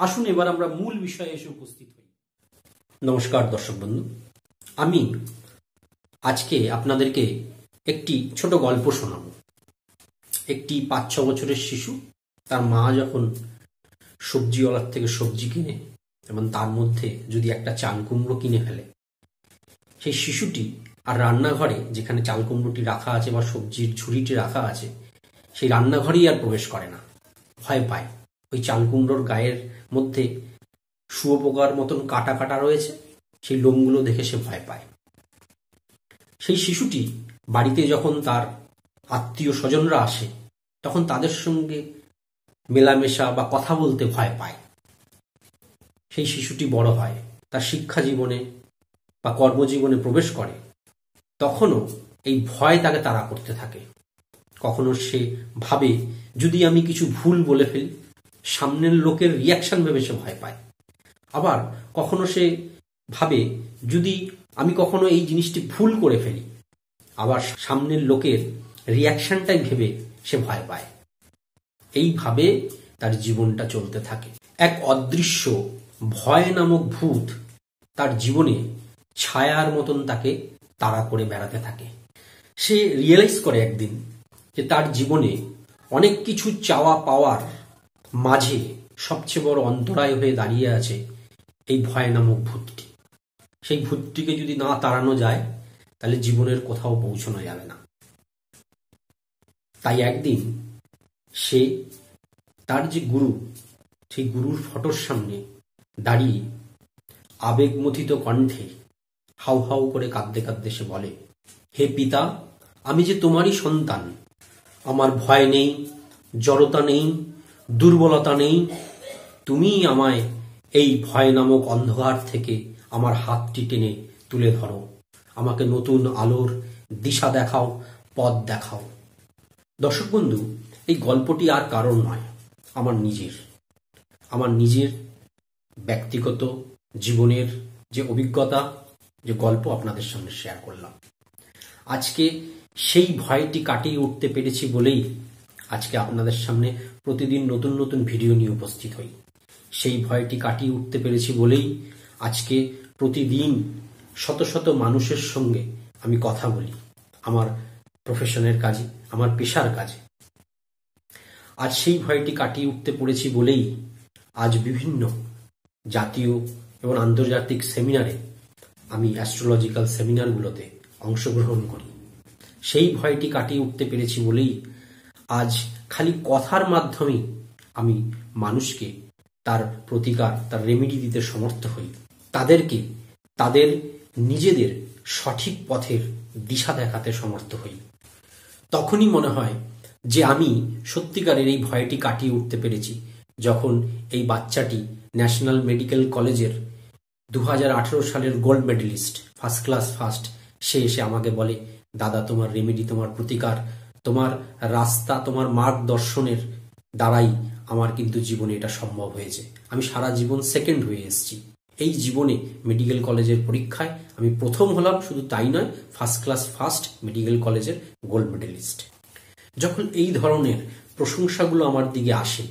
আসুন এবার আমরা মূল বিষয়ে এসে উপস্থিত হই। নমস্কার, দর্শক বন্ধু। আমি আজকে আপনাদেরকে একটি ছোট গল্প শোনাব। একটি পাঁচ ছ বছরের শিশু, তার মা যখন সবজিওয়ালার থেকে সবজি কিনে এবং তার মধ্যে যদি একটা চাল কুমড়ো কিনে ফেলে, সেই শিশুটি আর রান্নাঘরে যেখানে চাল কুমড়োটি রাখা আছে বা সবজির ঝুড়িটি রাখা আছে, সেই রান্নাঘরেই আর প্রবেশ করে না। ভয় পায়। ওই চাল কুমড়োর গায়ের মধ্যে শুয়োপোকার মতন কাটা কাটা রয়েছে, সেই লোমগুলো দেখে সে ভয় পায়। সেই শিশুটি বাড়িতে যখন তার আত্মীয় স্বজনরা আসে, তখন তাদের সঙ্গে মেলামেশা বা কথা বলতে ভয় পায়। সেই শিশুটি বড় হয়, তার শিক্ষা জীবনে বা কর্মজীবনে প্রবেশ করে। তখনও এই ভয় তাকে তাড়া করতে থাকে। কখনো সে ভাবে, যদি আমি কিছু ভুল বলে ফেলি সামনের লোকের রিয়াকশন ভেবে সে ভয় পায়। আবার কখনো সে ভাবে, যদি আমি কখনো এই জিনিসটি ভুল করে ফেলি, আবার সামনের লোকের রিয়াকশনটাই ভেবে সে ভয় পায়। এইভাবে তার জীবনটা চলতে থাকে। এক অদৃশ্য, ভয় নামক ভূত তার জীবনে ছায়ার মতন তাকে তাড়া করে বেড়াতে থাকে। সে রিয়েলাইজ করে একদিন যে তার জীবনে অনেক কিছু চাওয়া পাওয়ার মাঝে সবচেয়ে বড় অন্তরায় হয়ে দাঁড়িয়ে আছে এই ভয় নামক ভূতটি। সেই ভূতটিকে যদি না তাড়ানো যায়, তাহলে জীবনের কোথাও পৌঁছানো যাবে না। তাই একদিন সে তার যে গুরু, সেই গুরুর ফটোর সামনে দাঁড়িয়ে আবেগমথিত কণ্ঠে হাউ হাউ করে কাঁদতে কাঁদতে সে বলে, হে পিতা, আমি যে তোমারই সন্তান, আমার ভয় নেই, জড়তা নেই দুর্বলতা নেই। তুমি আমায় এই ভয় নামক অন্ধকার থেকে আমার হাতটি টেনে তুলে ধরো। আমাকে নতুন আলোর দিশা দেখাও, পথ দেখাও। দর্শক বন্ধু, এই গল্পটি আর কারণ নয়, আমার নিজের। আমার নিজের ব্যক্তিগত জীবনের যে অভিজ্ঞতা, যে গল্প আপনাদের সামনে শেয়ার করলাম। আজকে সেই ভয়টি কাটিয়ে উঠতে পেরেছি বলেই আজকে আপনাদের সামনে প্রতিদিন নতুন নতুন ভিডিও নিয়ে উপস্থিত হই। সেই ভয়টি কাটিয়ে উঠতে পেরেছি বলেই আজকে প্রতিদিন শত শত মানুষের সঙ্গে আমি কথা বলি। আমার প্রফেশনের কাজে, আমার পেশার কাজে। আজ সেই ভয়টি কাটিয়ে উঠতে পেরেছি বলেই আজ বিভিন্ন জাতীয় এবং আন্তর্জাতিক সেমিনারে আমি অ্যাস্ট্রোলজিক্যাল সেমিনারগুলোতে অংশগ্রহণ করি। সেই ভয়টি কাটিয়ে উঠতে পেরেছি বলেই আজ খালি কথার মাধ্যমেই আমি মানুষকে তার প্রতিকার, তার রেমেডি দিতে সমর্থ হই। তাদেরকে, তাদের নিজেদের সঠিক পথের দিশা দেখাতে সমর্থ হই। তখনই মনে হয় যে আমি সত্যিকারের এই ভয়টি কাটিয়ে উঠতে পেরেছি, যখন এই বাচ্চাটি ন্যাশনাল মেডিকেল কলেজের দু হাজার আঠারো সালের gold medalist, first class, first, সে এসে আমাকে বলে, দাদা, তোমার রেমেডি তোমার প্রতিকার তোমার রাস্তা, তোমার মার্গদর্শনের দ্বারাই আমার কিন্তু জীবনে এটা সম্ভব হয়েছে। আমি সারা জীবন সেকেন্ড হয়ে এসেছি। এই জীবনে মেডিকেল কলেজের পরীক্ষায় আমি প্রথম হলাম, শুধু তাই নয় ফার্স্ট ক্লাস ফার্স্ট মেডিকেল কলেজের গোল্ড মেডেলিস্ট যখন এই ধরনের প্রশংসাগুলো আমার দিকে আসে,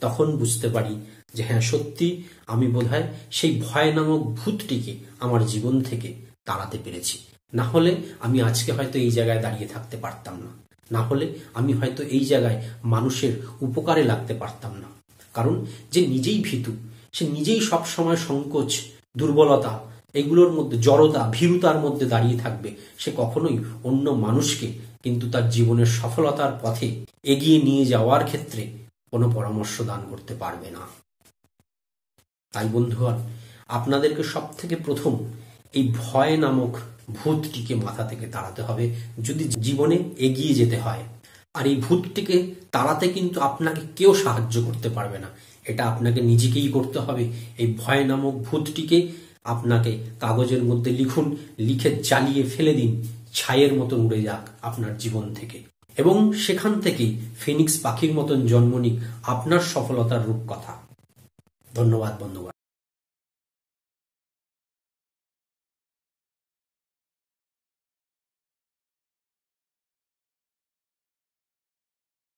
তখন বুঝতে পারি যে হ্যাঁ সত্যি আমি বোধহয় সেই ভয় নামক ভূতটিকে আমার জীবন থেকে তাড়াতে পেরেছি। না হলে আমি আজকে হয়তো এই জায়গায় দাঁড়িয়ে থাকতে পারতাম না। না হলে আমি হয়তো এই জায়গায় মানুষের উপকারে লাগতে পারতাম না। কারণ যে নিজেই ভীতু, সে নিজেই সব সময় সংকোচ, দুর্বলতা, এগুলোর মধ্যে জড়তা, ভীরুতার মধ্যে দাঁড়িয়ে থাকবে, সে কখনোই অন্য মানুষকে কিন্তু তার জীবনের সফলতার পথে এগিয়ে নিয়ে যাওয়ার ক্ষেত্রে কোনো পরামর্শ দান করতে পারবে না। তাই বন্ধুগণ, আপনাদেরকে সব থেকে প্রথম এই ভয় নামক ভূতটিকে মাথা থেকে তাড়াতে হবে যদি জীবনে এগিয়ে যেতে হয়। আর এই ভূতটিকে তাড়াতে কিন্তু আপনাকে কেউ সাহায্য করতে পারবে না। এটা আপনাকে নিজেকেই করতে হবে। এই ভয় নামক ভূতটিকে আপনাকে কাগজের মধ্যে লিখুন, লিখে জ্বালিয়ে ফেলে দিন, ছাইয়ের মতন উড়ে যাক আপনার জীবন থেকে। এবং সেখান থেকেই ফিনিক্স পাখির মতন জন্ম নিক আপনার সফলতার রূপকথা। ধন্যবাদ বন্ধুগণ।